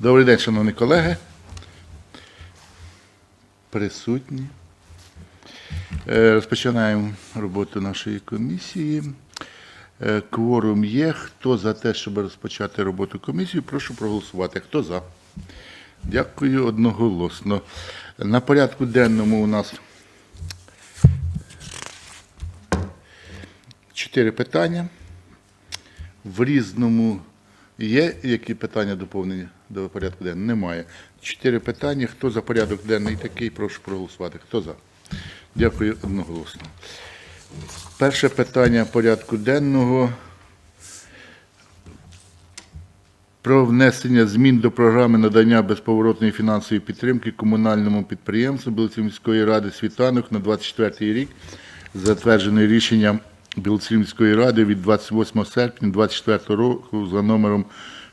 Добрий день, шановні колеги. Присутні. Е, Розпочинаємо роботу нашої комісії. Е, Кворум є. Хто за те, щоб розпочати роботу комісії, прошу проголосувати. Хто за? Дякую одноголосно. На порядку денному у нас чотири питання. В різному є які питання доповнення до порядку денного? Немає. Чотири питання. Хто за порядок денний такий, прошу проголосувати. Хто за? Дякую одноголосно. Перше питання порядку денного. Про внесення змін до програми надання безповоротної фінансової підтримки комунальному підприємству Білоцерківської міської ради «Світанок» на 24 рік, затверджений рішенням Білоцерківської ради від 28 серпня 24 року за номером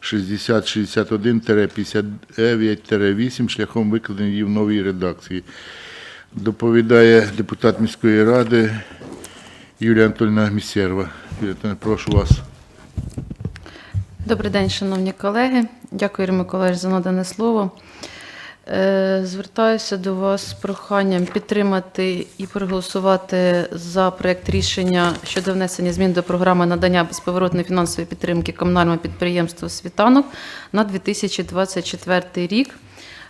6061-59-8 шляхом викладення її в новій редакції. Доповідає депутат міської ради Юлія Анатольовна Місєрва. Прошу вас. Добрий день, шановні колеги. Дякую, Ірмі Миколаївич, за надане слово. Е, Звертаюся до вас з проханням підтримати і проголосувати за проект рішення щодо внесення змін до програми надання безповоротної фінансової підтримки комунальному підприємству «Світанок» на 2024 рік.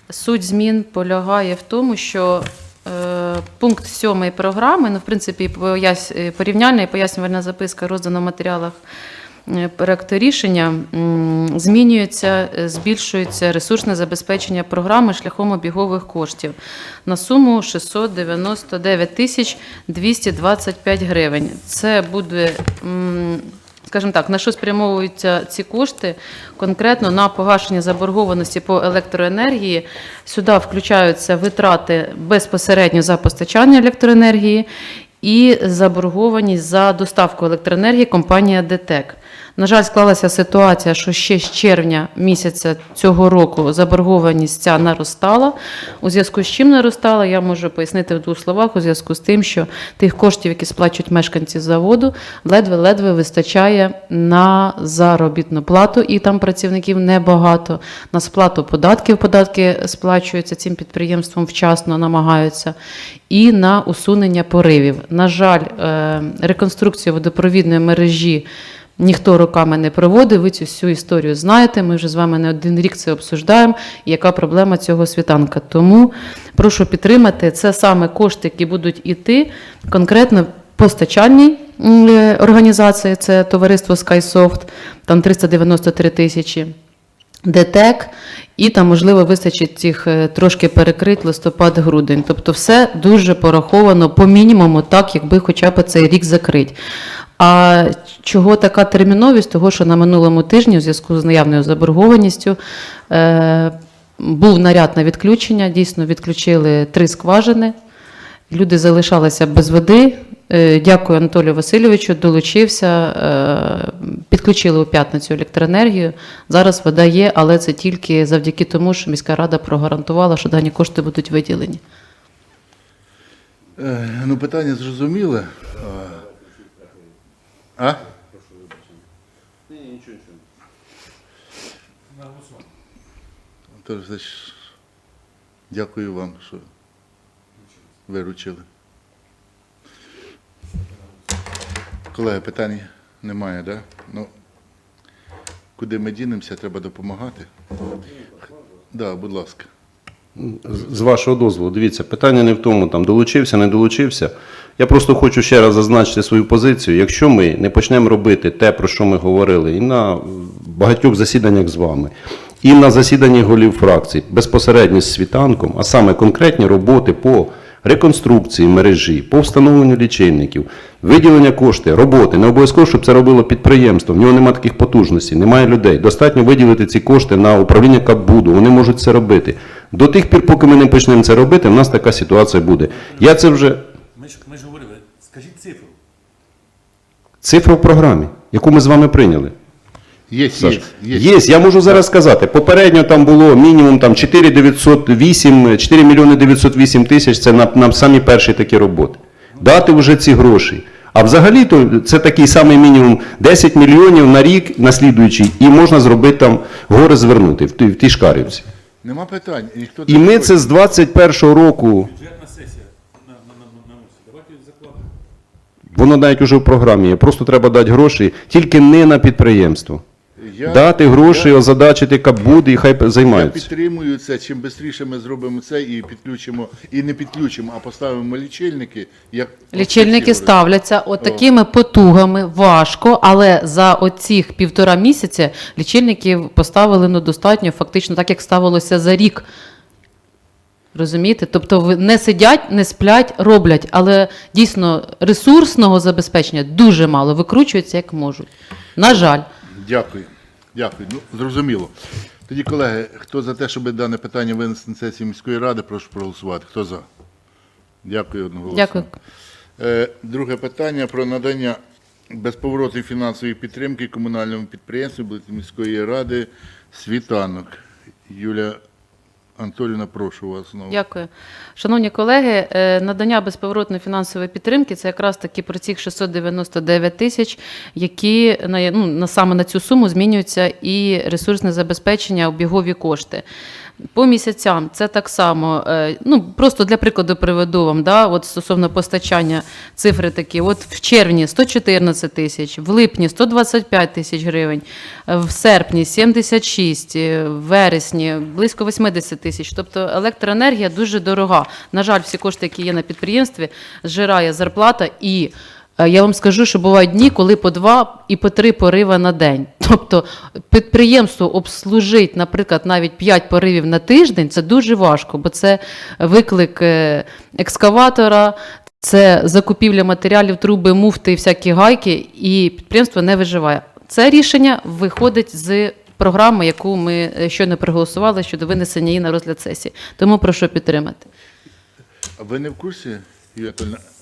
Суть змін полягає в тому, що е, пункт 7 програми, ну, в принципі, порівняльна і пояснювальна записка роздана в матеріалах проекту рішення, м, змінюється, е, збільшується ресурсне забезпечення програми шляхом обігових коштів на суму 699 тисяч 225 гривень. Це буде скажімо так, на що спрямовуються ці кошти конкретно на погашення заборгованості по електроенергії. Сюди включаються витрати безпосередньо за постачання електроенергії і заборгованість за доставку електроенергії компанія ДТЕК. На жаль, склалася ситуація, що ще з червня місяця цього року заборгованість ця наростала. У зв'язку з чим наростала, я можу пояснити в двох словах. У зв'язку з тим, що тих коштів, які сплачують мешканці заводу, ледве-ледве вистачає на заробітну плату, і там працівників небагато. На сплату податків податки сплачуються цим підприємством вчасно, намагаються, і на усунення поривів. На жаль, е, реконструкцію водопровідної мережі. Ніхто роками не проводив, ви цю всю історію знаєте. Ми вже з вами не один рік це обсуждаємо, яка проблема цього світанка. Тому прошу підтримати. Це саме кошти, які будуть іти конкретно постачальній е, організації, це товариство SkySoft, там 393 тисячі. ДТЕК, і там, можливо, вистачить цих е, трошки перекрит листопад-грудень. Тобто все дуже пораховано по мінімуму, так, якби хоча б цей рік закрить. А чого така терміновість? Того, що на минулому тижні, у зв'язку з наявною заборгованістю, е, був наряд на відключення. Дійсно, відключили три скважини. Люди залишалися без води. Е, Дякую Анатолію Васильовичу, долучився, е, підключили у п'ятницю електроенергію. Зараз вода є, але це тільки завдяки тому, що міська рада прогарантувала, що дані кошти будуть виділені. Е, Ну, питання зрозуміле. А? А? Антон Олексійович, дякую вам, що виручили. Колеги, питань немає, да? Ну, куди ми дінемося, треба допомагати. Да, будь ласка. З вашого дозволу, дивіться, питання не в тому, там долучився, не долучився. Я просто хочу ще раз зазначити свою позицію. Якщо ми не почнемо робити те, про що ми говорили, і на багатьох засіданнях з вами, і на засіданні голів фракцій, безпосередньо з світанком, а саме конкретні роботи по реконструкції мережі, по встановленню лічильників, виділення коштів, роботи. Не обов'язково, щоб це робило підприємство. В нього немає таких потужностей, немає людей. Достатньо виділити ці кошти на управління Кабуду. Вони можуть це робити. До тих пір, поки ми не почнемо це робити, в нас така ситуація буде. Я це вже Ми ж, ми ж говорили, скажіть цифру. цифра в програмі, яку ми з вами прийняли. Є, Саш, є, є. Є, я можу зараз сказати. Попередньо там було мінімум там 4 908, 4 мільйони 908 тисяч. Це на, на самі перші такі роботи. Дати вже ці гроші. А взагалі то це такий самий мінімум 10 мільйонів на рік на слідуючий, і можна зробити там гори звернути в, в тій Шкарівці. Нема питань. І, ніхто І ми це з 21-го року, Бюджетна сесія на, на, на, на, на ось. Давайте закладемо. воно навіть уже в програмі є. Просто треба дати гроші, тільки не на підприємство. Я- Дати гроші, озадачити кабуди і хай Я займаються. підтримую це. Чим швидше ми зробимо це і підключимо, і не підключимо, а поставимо лічильники. Як Лічильники Всі ставляться от такими потугами, важко, але за оціх півтора місяці лічильників поставили ну, достатньо, фактично так, як ставилося за рік. Розумієте? Тобто ви не сидять, не сплять, роблять, але дійсно ресурсного забезпечення дуже мало, викручуються як можуть. На жаль. Дякую. Дякую. Ну, зрозуміло. Тоді, колеги, хто за те, щоб дане питання винести на сесію міської ради, прошу проголосувати. Хто за? Дякую одноголосно. Дякую. Е, Друге питання про надання безповоротної фінансової підтримки комунальному підприємству міської ради Світанок. Юлія Анатоліївна, прошу вас знову. Дякую. Шановні колеги, е, надання безповоротної фінансової підтримки це якраз таки про цих 699 тисяч, які на, ну, саме на цю суму змінюються і ресурсне забезпечення, обігові кошти. По місяцям це так само. е, Ну просто для прикладу приведу вам. Да, от стосовно постачання цифри такі. От в червні 114 тисяч, в липні 125 тисяч гривень, в серпні 76, е, в вересні близько 80 тисяч. Тобто електроенергія дуже дорога. На жаль, всі кошти, які є на підприємстві, зжирає зарплата і. Е, Я вам скажу, що бувають дні, коли по два і по три пориви на день. Тобто підприємство обслужить, наприклад, навіть 5 поривів на тиждень, це дуже важко, бо це виклик е, екскаватора, це закупівля матеріалів, труби, муфти і всякі гайки, і підприємство не виживає. Це рішення виходить з програми, яку ми е, щойно проголосували щодо винесення її на розгляд сесії. Тому прошу підтримати. А ви не в курсі, Юлія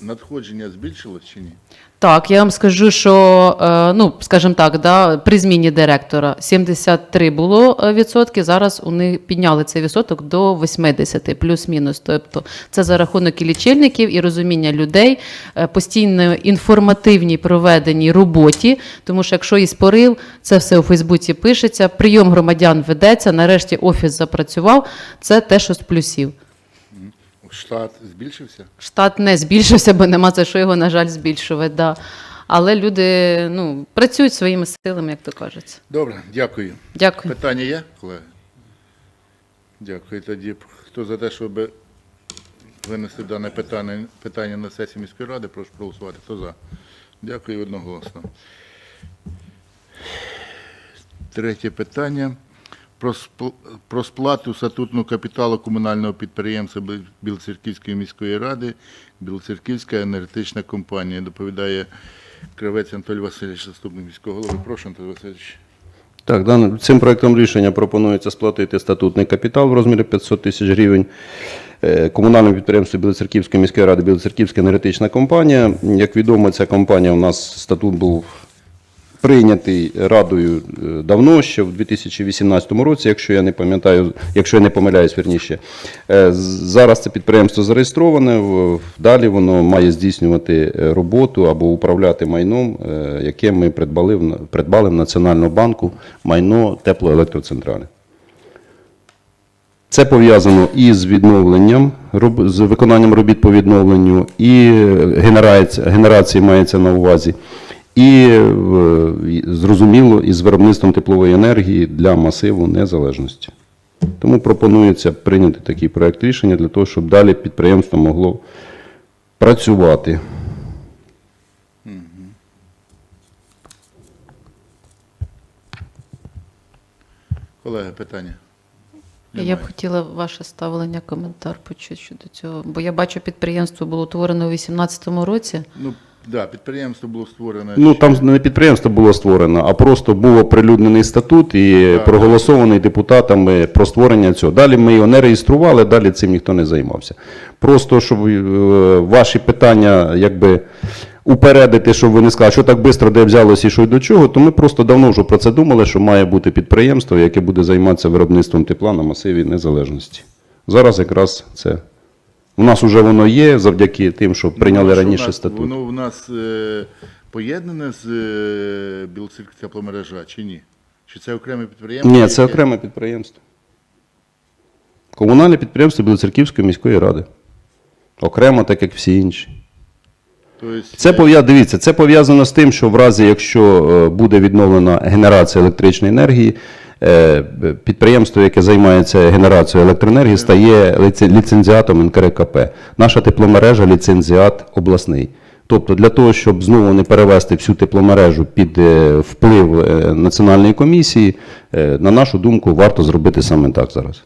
надходження збільшилось чи ні? Так, я вам скажу, що е, ну, скажімо так, да, при зміні директора 73 було е, відсотки. Зараз них підняли цей відсоток до 80, плюс-мінус. Тобто це за рахунок і лічильників і розуміння людей, е, постійно інформативній проведеній роботі. Тому що якщо і спорив, це все у Фейсбуці пишеться. Прийом громадян ведеться. Нарешті офіс запрацював. Це те, що з плюсів. Штат збільшився? Штат не збільшився, бо нема за що його, на жаль, збільшувати. Да. Але люди ну, працюють своїми силами, як то кажеться. Добре, дякую. Дякую. Питання є, колеги? Дякую. Тоді хто за те, щоб винести дане питання, питання на сесію міської ради, прошу проголосувати. Хто за? Дякую одноголосно. Третє питання. Про, спл- про сплату статутного капіталу комунального підприємства Білоцерківської міської ради Білоцерківська енергетична компанія. Доповідає Кравець Анатолій Васильович, заступник міського голови. Прошу, Анатолій Васильович. Так, цим проектом рішення пропонується сплатити статутний капітал в розмірі 500 тисяч гривень. Е, Комунальному підприємству Білоцерківської міської ради Білоцерківська енергетична компанія. Як відомо, ця компанія у нас статут був прийнятий радою е, давно, ще в 2018 році, якщо я не пам'ятаю, якщо я не помиляюсь, вірніше. Е, Зараз це підприємство зареєстроване. Далі воно має здійснювати е, роботу або управляти майном, яке ми придбали, придбали в Національному банку майно теплоелектроцентралі. Це пов'язано і з відновленням, з виконанням робіт по відновленню, і генерації мається на увазі, і е, зрозуміло, із виробництвом теплової енергії для масиву незалежності. Тому пропонується прийняти такий проект рішення для того, щоб далі підприємство могло працювати. Колеги, питання. Я б хотіла ваше ставлення, коментар почути щодо цього. Бо я бачу, підприємство було утворене у 2018 році. Ну, да, підприємство було створене. Ну там не підприємство було створено, а просто був оприлюднений статут і Так. проголосований депутатами про створення цього. Далі ми його не реєстрували, далі цим ніхто не займався. Просто щоб е, ваші питання якби упередити, щоб ви не сказали, що так швидко де взялося і що й до чого, то ми просто давно вже про це думали, що має бути підприємство, яке буде займатися виробництвом тепла на масиві незалежності. Зараз якраз це У нас вже воно є завдяки тим, що прийняли Ну, раніше в нас- статут. Воно в нас е, поєднане з е, Білоцерк тепломережа чи ні? Чи це окреме підприємство? Ні, це яке- окреме підприємство. Комунальне підприємство Білоцерківської міської ради. Окремо, так як всі інші. Тобто, Це пов'я... дивіться, це пов'язано з тим, що в разі, якщо е, буде відновлена генерація електричної енергії, е, підприємство, яке займається генерацією електроенергії, стає ліцензіатом НКРКП. Наша тепломережа ліцензіат обласний. Тобто для того, щоб знову не перевести всю тепломережу під е, вплив е, національної комісії, е, на нашу думку, варто зробити саме так зараз.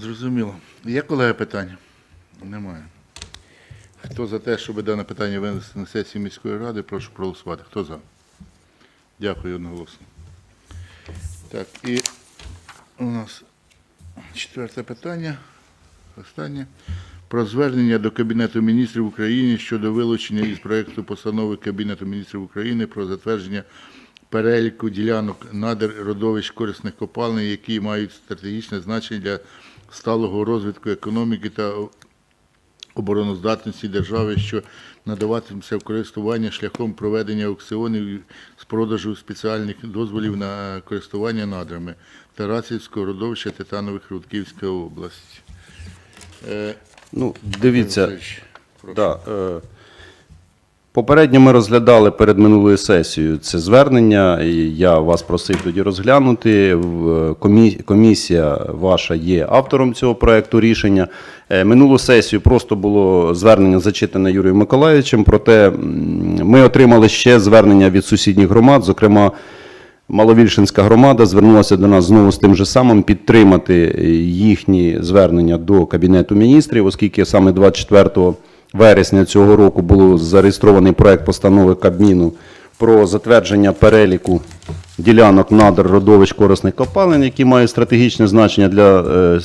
Зрозуміло. Є колеги питання? Немає. Хто за те, щоб дане питання винести на сесію міської ради, прошу проголосувати. Хто за? Дякую одноголосно. Так, і у нас четверте питання. Останнє. Про звернення до Кабінету міністрів України щодо вилучення із проєкту постанови Кабінету міністрів України про затвердження переліку ділянок надр родовищ корисних копалин, які мають стратегічне значення для сталого розвитку економіки та обороноздатності держави, що надаватиметься в користування шляхом проведення аукціонів з продажу спеціальних дозволів на користування надрами Тарасівського родовища Титанових руд Київська область. Е, Ну, дивіться. Да, е, попередньо ми розглядали перед минулою сесією це звернення, і я вас просив тоді розглянути. Комісія ваша є автором цього проекту рішення. Е, Минулу сесію просто було звернення зачитане Юрієм Миколаївичем, проте ми отримали ще звернення від сусідніх громад, зокрема. Маловільшинська громада звернулася до нас знову з тим же самим підтримати їхні звернення до Кабінету міністрів, оскільки саме 24 вересня цього року було зареєстрований проект постанови Кабміну про затвердження переліку ділянок надр родовищ корисних копалин, які мають стратегічне значення для е,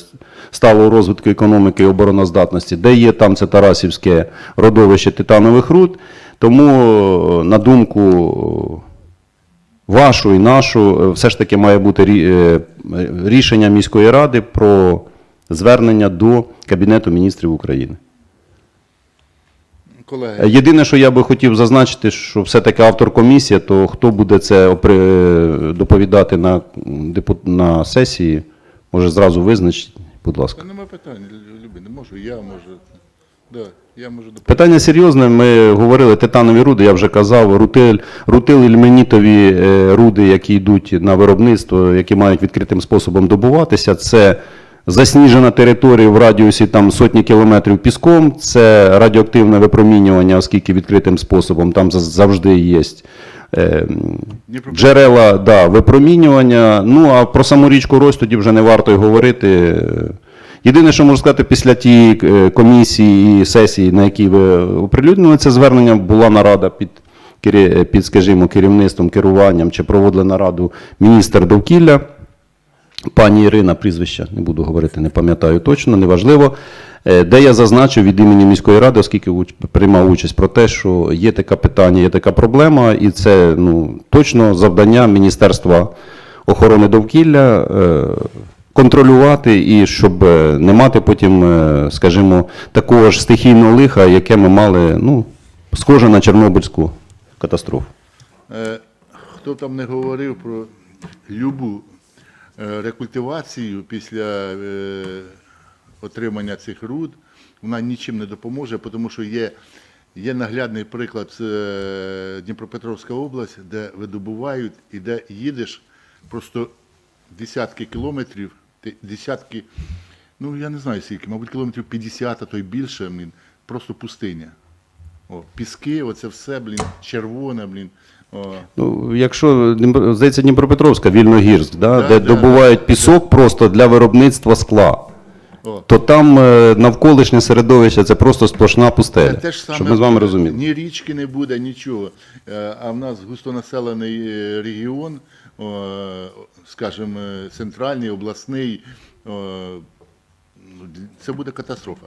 сталого розвитку економіки і обороноздатності, де є там це Тарасівське родовище титанових руд. Тому, е, на думку вашу і нашу, е, все ж таки має бути е, рішення міської ради про звернення до Кабінету міністрів України. Колеги, Єдине, що я би хотів зазначити, що все-таки автор комісія, то хто буде це доповідати на, на сесії, може зразу визначити, будь ласка. та нема питань, Любі, не можу, я можу. Да, я можу доповісти. Питання серйозне. Ми говорили титанові руди, я вже казав, рутиль, рутил ільменітові е, руди, які йдуть на виробництво, які мають відкритим способом добуватися. Це засніжена територія в радіусі там сотні кілометрів піском. Це радіоактивне випромінювання, оскільки відкритим способом там зав- завжди є. е, Джерела да, випромінювання. Ну а про саму річку Рось тоді вже не варто й говорити. Єдине, що можу сказати, після тієї е, комісії і сесії, на якій ви оприлюднили це звернення, була нарада під, під скажімо, керівництвом, керуванням чи проводила нараду міністр довкілля. Пані Ірина, прізвища не буду говорити, не пам'ятаю точно, неважливо. Е, Де я зазначив від імені міської ради, оскільки приймав участь про те, що є таке питання, є така проблема, і це ну, точно завдання Міністерства охорони довкілля е, контролювати і щоб е, не мати потім, скажімо, такого ж стихійного лиха, яке ми мали, ну, схоже на Чорнобильську катастрофу. Хто там не говорив про любу рекультивацію після е, отримання цих руд, вона нічим не допоможе, тому що є, є наглядний приклад це Дніпропетровська область, де видобувають і де їдеш просто десятки кілометрів, десятки, ну я не знаю скільки, мабуть, кілометрів 50, а то й більше, просто пустиня. О, піски, оце все, блін, червоне, блін. Ну, якщо здається, Дніпропетровська, Вільногірськ, да, Да, де да, добувають пісок просто для виробництва скла, о. то там е, навколишнє середовище це просто сплошна пустеля. Те ж саме щоб ми з вами розуміли. Ні річки не буде, нічого. Е, А в нас густонаселений е, регіон, скажімо, центральний, обласний. ну, Це буде катастрофа.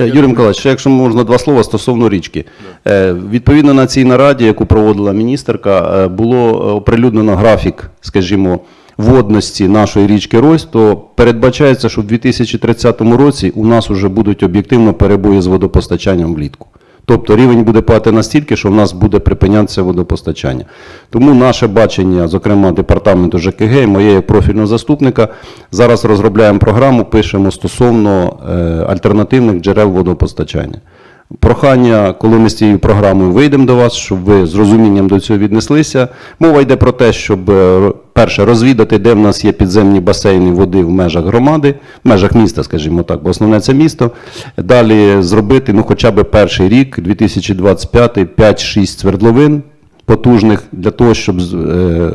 Е, Юрій Миколаївич, ще якщо можна два слова стосовно річки. Е, Відповідно на цій нараді, яку проводила міністерка, е, було оприлюднено графік, скажімо, водності нашої річки Рось, то передбачається, що в 2030 році у нас вже будуть об'єктивно перебої з водопостачанням влітку. Тобто рівень буде падати настільки, що в нас буде припинятися водопостачання. Тому наше бачення, зокрема департаменту ЖКГ і моєї профільного заступника, зараз розробляємо програму, пишемо стосовно е, альтернативних джерел водопостачання. Прохання, коли ми з цією програмою вийдемо до вас, щоб ви з розумінням до цього віднеслися. Мова йде про те, щоб е, перше розвідати, де в нас є підземні басейни води в межах громади, в межах міста, скажімо так, бо основне це місто. Далі зробити ну, хоча б перший рік, 2025, 5-6 свердловин потужних для того, щоб е,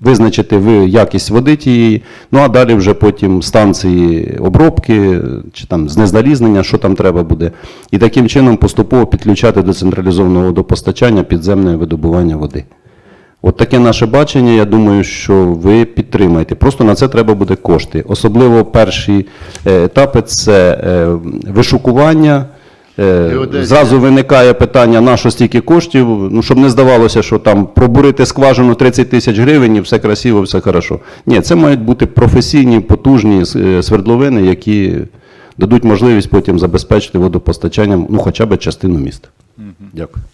визначити ви якість води тієї, ну а далі вже потім станції обробки чи там знезалізнення, що там треба буде. І таким чином поступово підключати до централізованого водопостачання підземне видобування води. От таке наше бачення. Я думаю, що ви підтримаєте. Просто на це треба буде кошти. Особливо перші е, етапи це е, вишукування. Е, Геодезія. Зразу виникає питання, на що стільки коштів, ну, щоб не здавалося, що там пробурити скважину 30 тисяч гривень і все красиво, все хорошо. Ні, це мають бути професійні, потужні е, свердловини, які дадуть можливість потім забезпечити водопостачанням ну, хоча б частину міста. Дякую.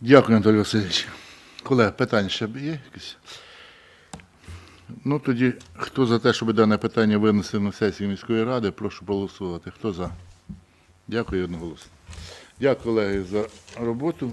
Дякую, Анатолій Васильович. Колег, питання ще є якісь? Ну тоді, хто за те, щоб дане питання винести на сесію міської ради, прошу проголосувати. Хто за? Дякую одноголосно. Дякую, колеги, за роботу.